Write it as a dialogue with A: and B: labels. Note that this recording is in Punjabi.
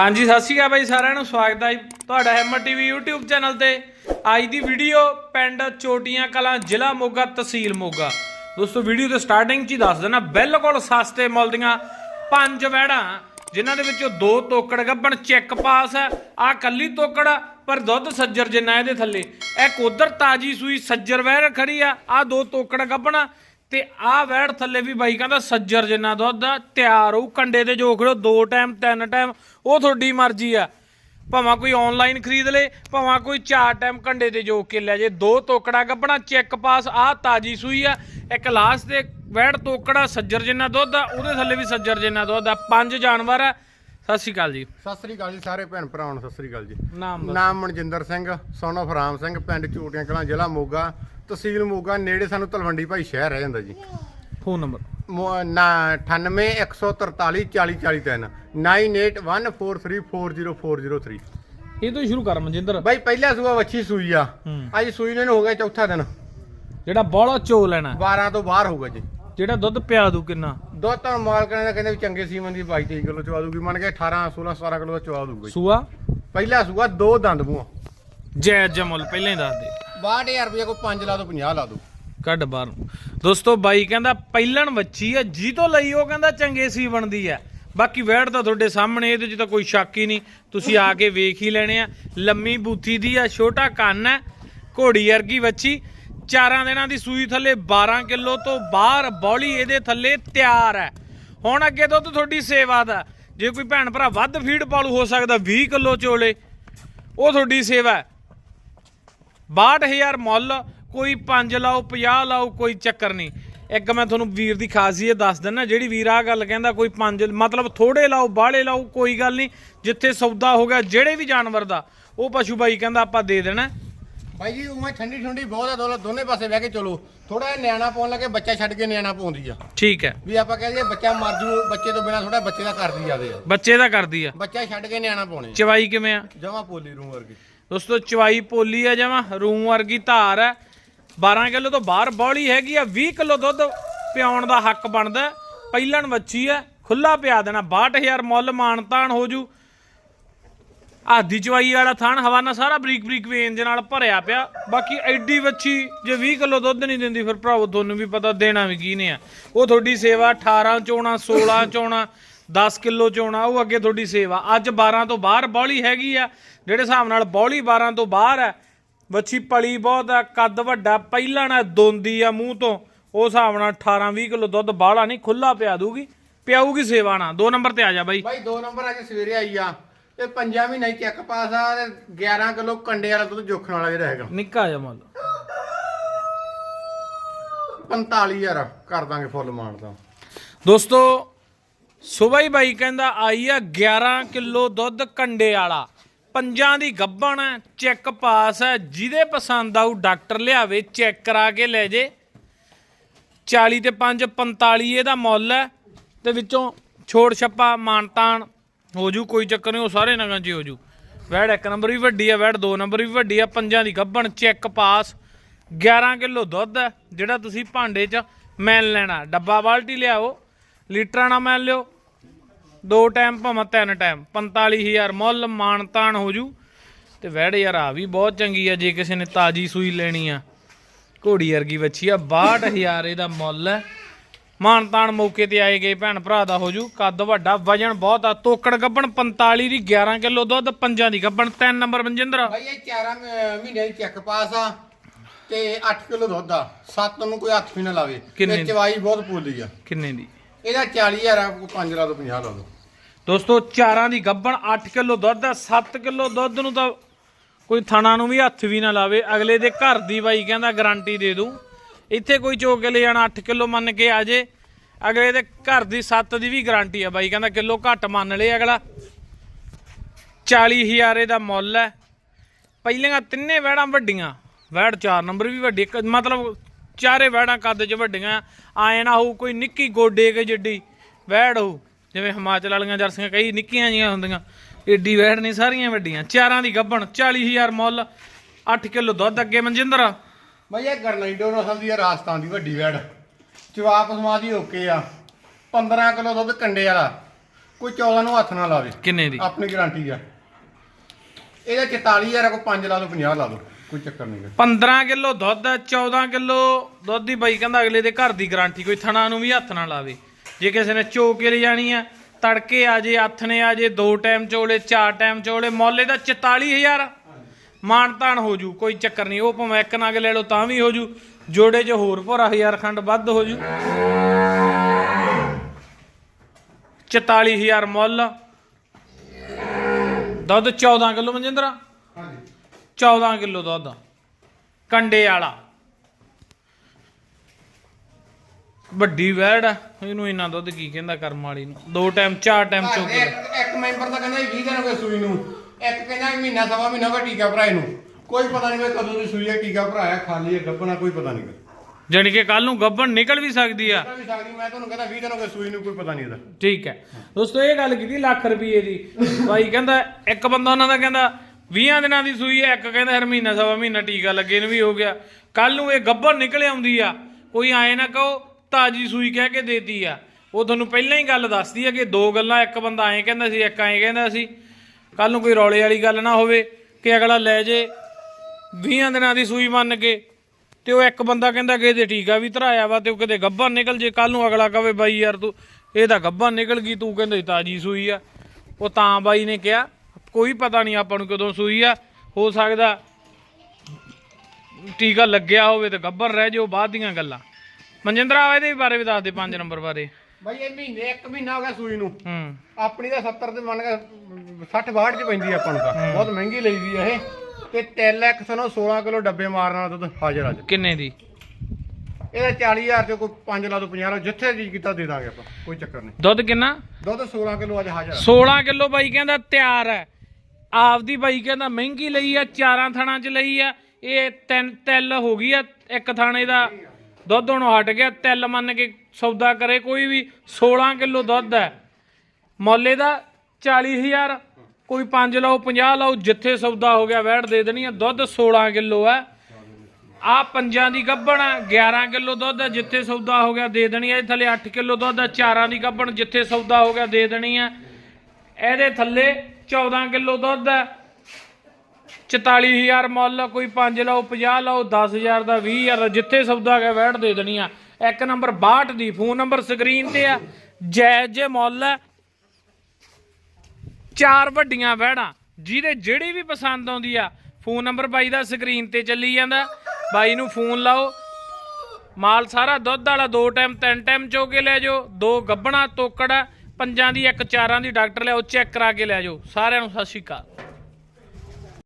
A: ਹਾਂਜੀ ਸਤਿ ਸ਼੍ਰੀ ਅਕਾਲ ਬਾਈ ਸਾਰਿਆਂ ਨੂੰ ਸਵਾਗਤ ਹੈ ਜੀ ਤੁਹਾਡਾ ਹੈਮਰ ਟੀਵੀ YouTube ਚੈਨਲ ਤੇ। ਅੱਜ ਦੀ ਵੀਡੀਓ ਪਿੰਡ ਚੋਟੀਆਂ ਕਲਾਂ ਜ਼ਿਲ੍ਹਾ ਮੋਗਾ ਤਹਿਸੀਲ ਮੋਗਾ। ਦੋਸਤੋ ਵੀਡੀਓ ਦੇ ਸਟਾਰਟਿੰਗ 'ਚ ਹੀ ਦੱਸ ਦੇਣਾ ਬਿਲਕੁਲ ਸਸਤੇ ਮੁੱਲ ਦੀਆਂ ਪੰਜ ਵਹਿੜਾਂ ਜਿਨ੍ਹਾਂ ਦੇ ਵਿੱਚੋਂ ਦੋ ਤੋਕੜ ਗੱਬਣ ਚੈੱਕ ਪਾਸ ਹੈ ਆ ਕੱਲੀ ਤੋਕੜ ਆ, ਪਰ ਦੁੱਧ ਸੱਜਰ ਜਿੰਨਾ ਇਹਦੇ ਥੱਲੇ। ਇਹ ਉਧਰ ਤਾਜੀ ਸੂਈ ਸੱਜਰ ਵੈੜ ਖੜੀ ਆ ਆ ਦੋ ਤੋਕੜ ਗੱਬਣਾ ਤੇ ਆਹ ਵੈੜ ਥੱਲੇ ਵੀ ਬਾਈ ਕਹਿੰਦਾ ਸੱਜਰ ਜਿੰਨਾ ਦੁੱਧ ਆ, ਤਿਆਰ ਹੋਊ ਕੰਡੇ ਤੇ ਜੋਖ ਲਿਓ ਦੋ ਟਾਈਮ ਤਿੰਨ ਟਾਈਮ ਉਹ ਤੁਹਾਡੀ ਮਰਜ਼ੀ ਆ। ਭਾਵੇਂ ਕੋਈ ਆਨਲਾਈਨ ਖਰੀਦ ਲੇ ਭਾਵੇਂ ਕੋਈ ਚਾਰ ਟਾਈਮ ਕੰਡੇ ਤੇ ਜੋਖ ਕੇ ਲੈ ਜੇ ਦੋ ਤੋਕੜਾ ਗੱਬਣਾ ਚੈੱਕ ਪਾਸ ਆਹ ਤਾਜੀ ਸੂਈ ਆ ਇੱਕ ਲਾਸਟ ਤੇ ਵੈੜ ਤੋਕੜਾ ਸੱਜਰ ਜਿੰਨਾ ਦੁੱਧ ਆ ਉਹਦੇ ਥੱਲੇ ਵੀ ਸੱਜਰ ਜਿੰਨਾ ਦੁੱਧ ਆ ਪੰਜ ਜਾਨਵਰ ਆ। ਸਤਿ ਸ਼੍ਰੀ ਅਕਾਲ ਜੀ।
B: ਸਤਿ ਸ੍ਰੀ ਅਕਾਲ ਜੀ ਸਾਰੇ ਭੈਣ ਭਰਾਵਾਂ ਨੂੰ ਸਤਿ ਸ੍ਰੀ ਅਕਾਲ ਜੀ।
A: ਨਾਮ ਦੱਸੋ।
B: ਨਾਮ ਮਨਜਿੰਦਰ ਸਿੰਘ son of ਰਾਮ ਸਿੰਘ ਪਿੰਡ ਚੋਟੀਆਂ ਕਲਾਂ ਜ਼ਿਲ੍ਹਾ ਮੋਗਾ ਤਹਿਸੀਲ ਮੋਗਾ ਨੇੜੇ ਸਾਨੂੰ ਤਲਵੰਡੀ ਭਾਈ ਸ਼ਹਿਰ ਰਹਿ ਜਾਂਦਾ ਜੀ।
A: Phone number.
B: ਮੋ- ਨਾ 98 143 40 43 9814340403
A: ਇਹ ਤੋਂ ਹੀ ਸ਼ੁਰੂ ਕਰ ਮਨਜਿੰਦਰ।
B: ਬਾਈ ਪਹਿਲਾ ਸੂਆ ਵੱਛੀ ਸੂਈ ਆ।
A: ਹੂੰ।
B: ਅੱਜ ਸੂਈ ਨੂੰ ਇਹਨੂੰ ਹੋ ਗਿਆ ਚੌਥਾ ਦਿਨ।
A: ਜਿਹੜਾ ਬੋਲਾ ਚੋ ਲੈਣਾ।
B: 12 ਤੋਂ ਬਾਹਰ ਹੋਊਗਾ ਜੀ।
A: ਜਿਹੜਾ ਦੁੱਧ ਪਿਆ ਦੂ ਕਿੰਨਾ?
B: ਦੋ ਤਾਂ ਮਾਲਕਾਂ ਨੇ ਕਹਿੰਦੇ ਵੀ ਚੰਗੇ ਸੀਮਨ ਦੀ 22 23 ਕਿਲੋ ਚਵਾ ਦੂਗੀ। ਮੰਨ ਕੇ 18 16 17 ਕਿਲੋ ਦਾ ਚਵਾ ਦੂਗਾ ਜੀ।
A: ਸੂਆ?
B: ਪਹਿਲਾ ਸੂਆ ਦੋ ਦੰਦ ਮੂੰਹ
A: ਜੈ ਜਮਲ ਪਹਿਲਾਂ ਹੀ ਦੱਸ ਦੇ।
B: 62000 ਰੁਪਏ ਕੋਈ 5 ਲਾ ਦੋ 50 ਲਾ ਦੋ।
A: ਕੱਢ ਬਾਹਰ। ਨੂੰ ਦੋਸਤੋ ਬਾਈ ਕਹਿੰਦਾ ਪਹਿਲਣ ਵੱਛੀ ਆ ਜੀ ਤੋਂ ਲਈ ਉਹ ਕਹਿੰਦਾ ਚੰਗੇ ਸੀ ਬਣਦੀ ਆ। ਬਾਕੀ ਵੈੜ ਤਾਂ ਤੁਹਾਡੇ ਸਾਹਮਣੇ ਇਹਦੇ 'ਚ ਤਾਂ ਕੋਈ ਸ਼ੱਕ ਹੀ ਨਹੀਂ। ਤੁਸੀਂ ਆ ਕੇ ਵੇਖ ਹੀ ਲੈਣੇ ਆ। ਲੰਮੀ ਬੂਥੀ ਦੀ ਆ ਛੋਟਾ ਕੰਨ ਹੈ ਘੋੜੀ ਵਰਗੀ ਵੱਛੀ। ਚਾਰਾਂ ਦਿਨਾਂ ਦੀ ਸੂਈ ਥੱਲੇ 12 ਕਿਲੋ ਤੋਂ ਬਾਹਰ ਬੌਲੀ ਇਹਦੇ ਥੱਲੇ ਤਿਆਰ ਹੈ। ਹੁਣ ਅੱਗੇ ਦੁੱਧ ਤੁਹਾਡੀ ਸੇਵਾ ਦਾ ਜੇ ਕੋਈ ਭੈਣ ਭਰਾ ਵੱਧ ਫੀਡ ਪਾਲੂ ਹੋ ਸਕਦਾ 20 ਕਿਲੋ ਚੋਲੇ, ਉਹ ਤੁਹਾਡੀ ਸੇਵਾ ਹੈ। 62000 ਮੁੱਲ, ਕੋਈ 5 ਲਾਓ 50 ਲਾਓ, ਕੋਈ ਚੱਕਰ ਨਹੀਂ। ਇੱਕ ਮੈਂ ਤੁਹਾਨੂੰ ਵੀਰ ਦੀ ਖਾਸੀਅਤ ਦੱਸ ਦਿੰਦਾ, ਜਿਹੜੀ ਵੀਰ ਆ ਗੱਲ ਕਹਿੰਦਾ, ਕੋਈ 5 ਮਤਲਬ ਥੋੜੇ ਲਾਓ, ਬਾਹਲੇ ਲਾਓ, ਕੋਈ ਗੱਲ ਨਹੀਂ। ਜਿੱਥੇ ਸੌਦਾ ਹੋ ਗਿਆ, ਜਿਹੜੇ ਵੀ ਜਾਨਵਰ ਦਾ, ਉਹ ਪਸ਼ੂ ਬਾਈ ਕਹਿੰਦਾ ਆਪਾਂ ਦੇ ਦੇਣਾ।
B: ਭਾਈ ਜੀ ਉਵੇਂ ਠੰਡੀ ਠੰਡੀ ਬਹੁਤ ਆ ਦੋਲੇ ਦੋਨੇ ਪਾਸੇ ਬਹਿ ਕੇ ਚਲੋ। ਥੋੜਾ ਜਿਹਾ ਨਿਆਣਾ ਪਾਉਣ ਲੱਗੇ ਬੱਚਾ ਛੱਡ ਕੇ ਨਿਆਣਾ ਪਾਉਂਦੀ ਆ।
A: ਠੀਕ ਹੈ।
B: ਵੀ ਆਪਾਂ ਕਹਿੰਦੇ ਬੱਚਾ ਮਰ ਜੂ ਬੱਚੇ ਤੋਂ ਬਿਨਾ ਥੋੜਾ ਬੱਚੇ ਦਾ ਕਰਦੀ ਆ।
A: ਬੱਚੇ ਦਾ ਕਰਦੀ ਆ।
B: ਬੱਚਾ ਛੱਡ ਕੇ ਨਿਆਣਾ ਪਾਉਣੇ
A: ਚਵਾਈ ਕਿਵੇਂ ਆ?
B: ਜਮਾ ਪੋਲੀ ਰੂ ਵਰਗੀ।
A: ਦੋਸਤੋ ਚਵਾਈ ਪੋਲੀ ਆ ਜਮਾ ਰੂਮ ਵਰਗੀ ਧਾਰ ਹੈ 12 ਕਿਲੋ ਤੋਂ ਬਾਹਰ ਬੌਲੀ ਹੈਗੀ ਆ 20 ਕਿਲੋ ਦੁੱਧ ਪਿਆਉਣ ਦਾ ਹੱਕ ਬਣਦਾ। ਹੈ। ਪਹਿਲਣ ਵੱਛੀ ਹੈ ਖੁੱਲਾ ਪਿਆ ਦੇਣਾ 62000 ਮੁੱਲ ਮਾਨਤਾਨ ਹੋ ਜੂ। ਆਦੀ ਚਵਾਈ ਵਾਲਾ ਥਾਣ ਹਵਾਨਾ ਸਾਰਾ ਬਰੀਕ ਬਰੀਕ ਵੇਨ ਨਾਲ ਭਰਿਆ ਪਿਆ। ਬਾਕੀ ਐਡੀ ਵੱਛੀ ਜੇ 20 ਕਿਲੋ ਦੁੱਧ ਨਹੀਂ ਦਿੰਦੀ, ਫਿਰ ਭਰਾਵੋ ਤੁਹਾਨੂੰ ਵੀ ਪਤਾ, ਦੇਣਾ ਵੀ ਕੀ ਨੇ ਆ। ਉਹ ਤੁਹਾਡੀ ਸੇਵਾ 18 ਚੋਣਾ 16 ਚੋਣਾ 10 ਕਿਲੋ ਚੋਣਾ, ਉਹ ਅੱਗੇ ਤੁਹਾਡੀ ਸੇਵਾ। ਅੱਜ 12 ਤੋਂ ਬਾਹਰ ਬੌਲੀ ਹੈਗੀ ਆ, ਜਿਹੜੇ ਹਿਸਾਬ ਨਾਲ ਬੌਲੀ 12 ਤੋਂ ਬਾਹਰ ਆ, ਵੱਛੀ ਪਲੀ ਬਹੁਤ ਆ, ਕੱਦ ਵੱਡਾ, ਪਹਿਲਾਂ ਨਾ ਦੋਂਦੀ ਆ ਮੂੰਹ ਤੋਂ, ਉਹ ਹਿਸਾਬ ਨਾਲ 18 20 ਕਿਲੋ ਦੁੱਧ ਬਾਹਲਾ ਨਹੀਂ ਖੁੱਲਾ ਪਿਆ ਦੂਗੀ ਪਿਆਊਗੀ ਸੇਵਾ ਨਾਲ ਦੋ ਨੰਬਰ ਤੇ ਆ ਜਾ ਬਾਈ।
B: ਭਾਈ ਦੋ ਨੰਬਰ ਅੱਜ ਸਵੇਰੇ ਆਈ ਆ। ਤੇ ਪੰਜਾਂ ਮਹੀਨੇ ਹੀ ਚੈੱਕ ਪਾਸ ਆ ਤੇ 11 ਕਿਲੋ ਕੰਡੇ ਵਾਲਾ ਦੁੱਧ ਜੋਖਣ ਵਾਲਾ ਜਿਹੜਾ ਹੈਗਾ
A: ਨਿੱਕਾ ਜਿਹਾ ਮੁੱਲ।
B: 45000 ਕਰ ਦਾਂਗੇ ਫੁੱਲ ਮਾਨ ਦਾ
A: ਦੋਸਤੋ ਸੁਬਾਈ ਬਾਈ ਕਹਿੰਦਾ ਆਈ ਆ 11 ਕਿਲੋ ਦੁੱਧ ਕੰਡੇ ਵਾਲਾ। ਪੰਜਾਂ ਦੀ ਗੱਬਣ ਹੈ ਚੈੱਕ ਪਾਸ ਹੈ ਜਿਹਦੇ ਪਸੰਦ ਆਊ ਡਾਕਟਰ ਲਿਆਵੇ ਚੈੱਕ ਕਰਾ ਕੇ ਲੈ ਜੇ। 40 ਤੇ 5 45 ਇਹਦਾ ਮੁੱਲ ਹੈ। ਤੇ ਵਿੱਚੋਂ ਛੋੜ ਛੱਪਾ ਮਾਨਤਾਨ ਹੋ ਜੂ ਕੋਈ ਚੱਕਰ ਨਹੀਂ, ਉਹ ਸਾਰੇ ਨਗਾਂ 'ਚ ਹੋ ਜੂ ਵੈੜ ਇੱਕ ਨੰਬਰ ਵੀ ਵੱਡੀ ਆ, ਵੈੜ ਦੋ ਨੰਬਰ ਵੀ ਵੱਡੀ ਆ, ਪੰਜਾਂ ਦੀ ਗੱਬਣ ਚੈੱਕ ਪਾਸ। 11 ਕਿਲੋ ਦੁੱਧ ਹੈ ਜਿਹੜਾ ਤੁਸੀਂ ਭਾਂਡੇ 'ਚ ਮੈਨ ਲੈਣਾ। ਡੱਬਾ ਬਾਲਟੀ ਲਿਆਓ, ਲੀਟਰਾਂ ਨਾਲ ਮੈਨ ਲਿਓ। ਦੋ ਟਾਈਮ ਭਾਵੇਂ ਤਿੰਨ ਟਾਈਮ 45000 ਮੁੱਲ ਮਾਨਤਾਨ ਹੋ ਜੂ ਤੇ ਵੈੜ ਯਾਰ ਆ ਵੀ ਬਹੁਤ ਚੰਗੀ ਆ, ਜੇ ਕਿਸੇ ਨੇ ਤਾਜੀ ਸੂਈ ਲੈਣੀ ਆ। ਘੋੜੀ ਵਰਗੀ ਵੱਛੀ ਆ 62000 ਇਹਦਾ ਮੁੱਲ ਹੈ ਮਾਨਤਾਨ ਮੌਕੇ ਤੇ ਆਏ ਗਏ ਭੈਣ ਭਰਾ ਦਾ ਹੋ ਜੂ ਕੱਦ ਵੱਡਾ ਵਜਨ ਬਹੁਤ ਆ ਤੋਕੜ ਗੱਬਣ 45 ਦੀ 11 ਕਿਲੋ ਦੁੱਧ ਪੰਜਾਂ ਦੀ ਗੱਬਣ 3 ਨੰਬਰ ਮਨਜਿੰਦਰ।
B: ਭਾਈ ਇਹ 4 ਮਹੀਨੇ ਦੀ ਚੈੱਕ ਪਾਸ ਆ ਤੇ 8 ਕਿਲੋ ਦੁੱਧ ਆ। 7 ਨੂੰ ਕੋਈ ਹੱਥ ਵੀ ਨਾ ਲਾਵੇ।
A: ਦੀ?
B: ਚਵਾਈ ਬਹੁਤ ਪੋਲੀ ਆ।
A: ਕਿੰਨੇ ਦੀ?
B: ਇਹਦਾ 40000 ਆ ਕੋਈ 5 ਲਾ ਦੋ 50 ਲਾ ਦੋ।
A: ਦੋਸਤੋ ਚਾਰਾਂ ਦੀ ਗੱਬਣ 8 ਕਿਲੋ ਦੁੱਧ ਆ 7 ਕਿਲੋ ਦੁੱਧ ਨੂੰ ਤਾਂ ਕੋਈ ਥਣਾ ਨੂੰ ਵੀ ਹੱਥ ਵੀ ਨਾ ਲਾਵੇ। ਅਗਲੇ ਦੇ ਘਰ ਦੀ ਬਾਈ ਕਹਿੰਦਾ ਗਾਰੰਟੀ ਦੇ ਦੂੰ। ਇੱਥੇ ਕੋਈ ਚੋਕ ਕੇ ਲੈ ਜਾਣਾ 8 ਕਿਲੋ ਮੰਨ ਕੇ ਆ ਜੇ। ਅਗਲੇ ਦੇ ਘਰ ਦੀ ਸੱਤ ਦੀ ਵੀ ਗਾਰੰਟੀ ਆ ਬਾਈ, ਕਹਿੰਦਾ ਕਿਲੋ ਘੱਟ ਮੰਨ ਲਏ ਅਗਲਾ। 40000 ਇਹਦਾ ਮੁੱਲ ਹੈ। ਪਹਿਲੀਆਂ ਤਿੰਨੇ ਵੈੜਾਂ ਵੱਡੀਆਂ ਵੈੜ 4 ਨੰਬਰ ਵੀ ਵੱਡੀ, ਇੱਕ- ਮਤਲਬ ਚਾਰੇ ਵੈੜਾਂ ਕੱਦ 'ਚ ਵੱਡੀਆਂ। ਆਏ ਨਾ ਹੋਊ ਕੋਈ ਨਿੱਕੀ ਗੋਡੇ ਕੇ ਜਿੱਡੀ ਵੈੜ ਹੋਊ, ਜਿਵੇਂ ਹਿਮਾਚਲ ਵਾਲੀਆਂ ਜਰਸੀਆਂ ਕਈ ਨਿੱਕੀਆਂ ਜੀਆਂ ਹੁੰਦੀਆਂ। ਏਡੀ ਵੈੜ ਨਹੀਂ, ਸਾਰੀਆਂ ਵੱਡੀਆਂ। ਚਾਰਾਂ ਦੀ ਗੱਭਣ 40000 ਮੁੱਲ 8 ਕਿਲੋ ਦੁੱਧ ਅੱਗੇ ਮਨਜਿੰਦਰ।
B: ਭਾਈ ਇਹ ਗਰਨੈਂਡੋ ਨਸਲ ਦੀ ਆ ਰਾਜਸਥਾਨ ਦੀ ਵੱਡੀ ਵੈੜ ਚਵਾਪ ਸਮਾਦੀ ਓਕੇ ਆ। 15 ਕਿਲੋ ਦੁੱਧ ਕੰਡੇ ਵਾਲਾ। ਕੋਈ 14 ਨੂੰ ਹੱਥ ਨਾ ਲਾਵੇ।
A: ਕਿੰਨੇ ਦੀ?
B: ਆਪਣੀ ਗਾਰੰਟੀ ਆ। ਇਹਦਾ 44000 ਆ ਕੋਈ 5 ਲਾ ਦੋ 50 ਲਾ ਦੋ। ਕੋਈ ਚੱਕਰ ਨਹੀਂ ਗਾ।
A: 15 ਕਿਲੋ ਦੁੱਧ ਹੈ 14 ਕਿਲੋ ਦੁੱਧ ਦੀ ਬਾਈ ਕਹਿੰਦਾ ਅਗਲੇ ਦੇ ਘਰ ਦੀ ਗਾਰੰਟੀ ਕੋਈ ਥਣਾ ਨੂੰ ਵੀ ਹੱਥ ਨਾ ਲਾਵੇ। ਜੇ ਕਿਸੇ ਨੇ ਚੋ ਕੇ ਲਿਜਾਣੀ ਆ ਤੜਕੇ ਆ ਜੇ ਨੇ ਆ ਜੇ ਦੋ ਟਾਈਮ ਚੋਲੇ ਚਾਰ ਟਾਈਮ ਚੋਲੇ ਮੌਲੇ ਦਾ 44000 ਮਾਨ ਤਾਨ ਹੋ ਜੂ ਕੋਈ ਚੱਕਰ ਨਹੀਂ। ਉਹ ਭਾਵੇਂ ਇੱਕ ਨਗ ਲੈ ਲਓ ਤਾਂ ਵੀ ਹੋ ਜੂ ਜੋੜੇ 'ਚ ਹੋਰ ਭੋਰਾ ਹਜ਼ਾਰ ਖੰਡ ਵੱਧ ਹੋ ਜੂ। 44000 ਮੁੱਲ। ਦੁੱਧ 14 ਕਿਲੋ ਮਨਜਿੰਦਰਾ?
B: ਹਾਂਜੀ
A: 14 ਕਿਲੋ ਦੁੱਧ। ਕੰਡੇ ਵਾਲਾ। ਵੱਡੀ ਵੈੜ ਆ ਇਹਨੂੰ ਇੰਨਾ ਦੁੱਧ ਕੀ ਕਹਿੰਦਾ ਕਰਮ ਵਾਲੀ ਨੂੰ। ਦੋ ਟਾਈਮ ਚਾਰ ਟਾਈਮ ਚੋਕ
B: ਇੱਕ ਮੈਂਬਰ ਤਾਂ ਕਹਿੰਦਾ 20 ਦਿਨ ਹੋ ਗਏ ਸੂਈ ਨੂੰ। ਇੱਕ ਕਹਿੰਦਾ ਮਹੀਨਾ ਸਵਾ ਮਹੀਨਾ ਹੋ ਗਿਆ ਟੀਕਾ ਭਰਾਏ ਨੂੰ। ਕੋਈ ਪਤਾ ਨਹੀਂ ਵੀ ਕਦੋਂ ਦੀ ਸੂਈ ਹੈ ਟੀਕਾ ਭਰਾਇਆ ਖਾਲੀ ਹੈ ਗੱਬਣਾ ਕੋਈ ਪਤਾ ਨਹੀਂ।
A: ਜਾਣੀ ਕਿ ਕੱਲ ਨੂੰ ਗੱਭਣ ਨਿਕਲ ਵੀ ਸਕਦੀ ਆ।
B: ਵੀ ਸਕਦੀ ਮੈਂ ਤੁਹਾਨੂੰ ਕਹਿੰਦਾ 20 ਦਿਨ ਹੋ ਗਏ ਸੂਈ ਨੂੰ ਕੋਈ ਪਤਾ ਨਹੀਂ ਇਹਦਾ।
A: ਠੀਕ ਹੈ। ਦੋਸਤੋ ਇਹ ਗੱਲ ਕੀਤੀ ਲੱਖ ਰੁਪਏ ਦੀ। ਭਾਈ ਕਹਿੰਦਾ ਇੱਕ ਬੰਦਾ ਉਹਨਾਂ ਦਾ ਕਹਿੰਦਾ 20 ਦਿਨਾਂ ਦੀ ਸੂਈ ਹੈ ਇੱਕ ਕਹਿੰਦਾ ਹਰ ਮਹੀਨਾ ਸਵਾ ਮਹੀਨਾ ਟੀਕਾ ਲੱਗੇ ਨੂੰ ਵੀ ਹੋ ਗਿਆ। ਕੱਲ ਨੂੰ ਇਹ ਗੱਭਣ ਨਿਕਲ ਆਉਂਦੀ ਆ। ਕੋਈ ਆਏ ਨਾ ਕਹੋ ਤਾਜੀ ਸੂਈ ਕਹਿ ਕੇ ਦੇਤੀ ਆ। ਉਹ ਤੁਹਾਨੂੰ ਪਹਿਲਾਂ ਹੀ ਗੱਲ ਦੱਸਦੀ ਆ ਕਿ ਦੋ ਗੱਲਾਂ ਇੱਕ ਬੰਦਾ ਐਂ ਕਹਿੰਦਾ ਸੀ ਇੱਕ ਐਂ ਕਹਿੰਦਾ ਸੀ। ਕੱਲ ਨੂੰ ਕੋਈ ਰੌਲੇ ਵਾਲੀ ਗੱਲ ਨਾ ਹੋਵੇ ਕਿ ਅਗਲਾ ਲੈ ਜੇ 20 ਦਿਨਾਂ ਦੀ ਸੂਈ ਮੰਨ ਕੇ ਤੇ ਉਹ ਇੱਕ ਬੰਦਾ ਕਹਿੰਦਾ ਕਿ ਇਹਦੇ ਟੀਕਾ ਵੀ ਧਰਾਇਆ ਵਾ ਤੇ ਉਹ ਕਿਤੇ ਗੱਭਾ ਨਿਕਲ ਜੇ ਕੱਲ ਨੂੰ ਅਗਲਾ ਕਵੇ ਬਾਈ ਯਾਰ ਤੂੰ ਇਹ ਤਾਂ ਗੱਭਾ ਨਿਕਲ ਗਈ, ਤੂੰ ਕਹਿੰਦਾ ਸੀ ਤਾਜੀ ਸੂਈ ਆ। ਉਹ ਤਾਂ ਬਾਈ ਨੇ ਕਿਹਾ, ਕੋਈ ਪਤਾ ਨਹੀਂ ਆਪਾਂ ਨੂੰ ਕਦੋਂ ਸੂਈ ਆ, ਹੋ ਸਕਦਾ ਟੀਕਾ ਲੱਗਿਆ ਹੋਵੇ ਤੇ ਗੱਭਰ ਰਹਿ ਜਾਓ ਬਾਅਦ ਦੀਆਂ ਗੱਲਾਂ। ਮਨਜਿੰਦਰਾ, ਇਹਦੇ ਬਾਰੇ ਵੀ ਦੱਸ ਦੇ 5 ਨੰਬਰ ਬਾਰੇ।
B: ਬਾਈ ਇਹ ਮਹੀਨੇ ਇੱਕ ਮਹੀਨਾ ਹੋ ਗਿਆ ਸੂਈ ਨੂੰ।
A: ਹੂੰ।
B: ਆਪਣੀ ਤਾਂ 70 ਤੇ ਮੰਨ ਕੇ 60 62 ਚ ਪੈਂਦੀ ਆ ਆਪਾਂ ਨੂੰ ਤਾਂ। ਬਹੁਤ ਮਹਿੰਗੀ ਲਈ ਦੀ ਆ ਇਹ। ਤੇ 3 ਲੱਖ ਸਾਨੂੰ 16 ਕਿਲੋ ਡੱਬੇ ਮਾਰਨ ਵਾਲਾ ਦੁੱਧ ਹਾਜ਼ਰ ਅੱਜ।
A: ਕਿੰਨੇ ਦੀ?
B: ਇਹਦਾ 40000 ਤੇ ਕੋਈ 5 ਲਾ ਦੋ 50 ਲਾ ਜਿੱਥੇ ਜੀ ਕੀਤਾ ਦੇ ਦਾਂਗੇ ਆਪਾਂ ਕੋਈ ਚੱਕਰ ਨਹੀਂ।
A: ਦੁੱਧ ਕਿੰਨਾ?
B: ਦੁੱਧ 16 ਕਿਲੋ ਅੱਜ ਹਾਜ਼ਰ ਆ।
A: 16 ਕਿਲੋ ਬਾਈ ਕਹਿੰਦਾ ਤਿਆਰ ਹੈ। ਆਪਦੀ ਬਾਈ ਕਹਿੰਦਾ ਮਹਿੰਗੀ ਲਈ ਆ ਚਾਰਾਂ ਥਾਣਾ ਚ ਲਈ ਆ। ਇਹ ਤਿੰਨ ਤਿੱਲ ਹੋ ਗਈ ਆ ਇੱਕ ਥਾਣੇ ਦਾ ਦੁੱਧ ਹੁਣ ਹਟ ਗਿਆ, ਤਿਲ ਮੰਨ ਕੇ ਸੌਦਾ ਕਰੇ ਕੋਈ ਵੀ 16 ਕਿਲੋ ਦੁੱਧ ਹੈ। ਮੁੱਲੇ ਦਾ 40000 ਕੋਈ 5 ਲਾਓ 50 ਲਾਓ, ਜਿੱਥੇ ਸੌਦਾ ਹੋ ਗਿਆ ਵੈੜ ਦੇ ਦੇਣੀ ਆ ਦੁੱਧ 16 ਕਿਲੋ ਹੈ। ਆ ਪੰਜਾਂ ਦੀ ਗੱਬਣ 11 ਕਿਲੋ ਦੁੱਧ ਹੈ, ਜਿੱਥੇ ਸੌਦਾ ਹੋ ਗਿਆ ਦੇ ਦੇਣੀ ਹੈ। ਥੱਲੇ 8 ਕਿਲੋ ਦੁੱਧ ਹੈ, ਚਾਰਾਂ ਦੀ ਗੱਬਣ ਜਿੱਥੇ ਸੌਦਾ ਹੋ ਗਿਆ ਦੇ ਦੇਣੀ ਹੈ। ਇਹਦੇ ਥੱਲੇ 14 ਕਿਲੋ ਦੁੱਧ ਹੈ। 44000 ਮੁੱਲ ਕੋਈ 5 ਲਾਓ 50 ਲਾਓ 10000 ਦਾ 20000 ਦਾ, ਜਿੱਥੇ ਸੌਦਾ ਹੋ ਵੈਟ ਦੇ ਦੇਣੀ ਆ। ਇੱਕ ਨੰਬਰ 62 ਦੀ, ਫੋਨ ਨੰਬਰ ਸਕਰੀਨ ਤੇ ਆ। ਜਾਇਜ਼ ਜੇ ਮੁੱਲ ਹੈ ਚਾਰ ਵੱਡੀਆਂ ਵਹਿੜਾਂ ਜਿਹਦੇ ਜਿਹੜੀ ਵੀ ਪਸੰਦ ਆਉਂਦੀ ਆ, ਫੋਨ ਨੰਬਰ ਬਾਈ ਦਾ ਸਕਰੀਨ ਤੇ ਚੱਲੀ ਜਾਂਦਾ। ਬਾਈ ਨੂੰ ਫੋਨ ਲਾਓ। ਮਾਲ ਸਾਰਾ ਦੁੱਧ ਵਾਲਾ, ਦੋ ਟਾਈਮ, ਤਿੰਨ ਟਾਈਮ ਚੋ ਕੇ ਲੈ ਜਾਓ। ਦੋ ਗੱਬਣਾ, ਤੋਕੜ, ਪੰਜਾਂ ਦੀ ਇੱਕ, ਚਾਰਾਂ ਦੀ ਡਾਕਟਰ ਲਿਆਓ ਚੈੱਕ ਕਰਾ ਕੇ ਲੈ ਜਾਓ। ਸਾਰਿਆਂ ਨੂੰ ਸਤਿ ਸ਼੍ਰੀ ਅਕਾਲ।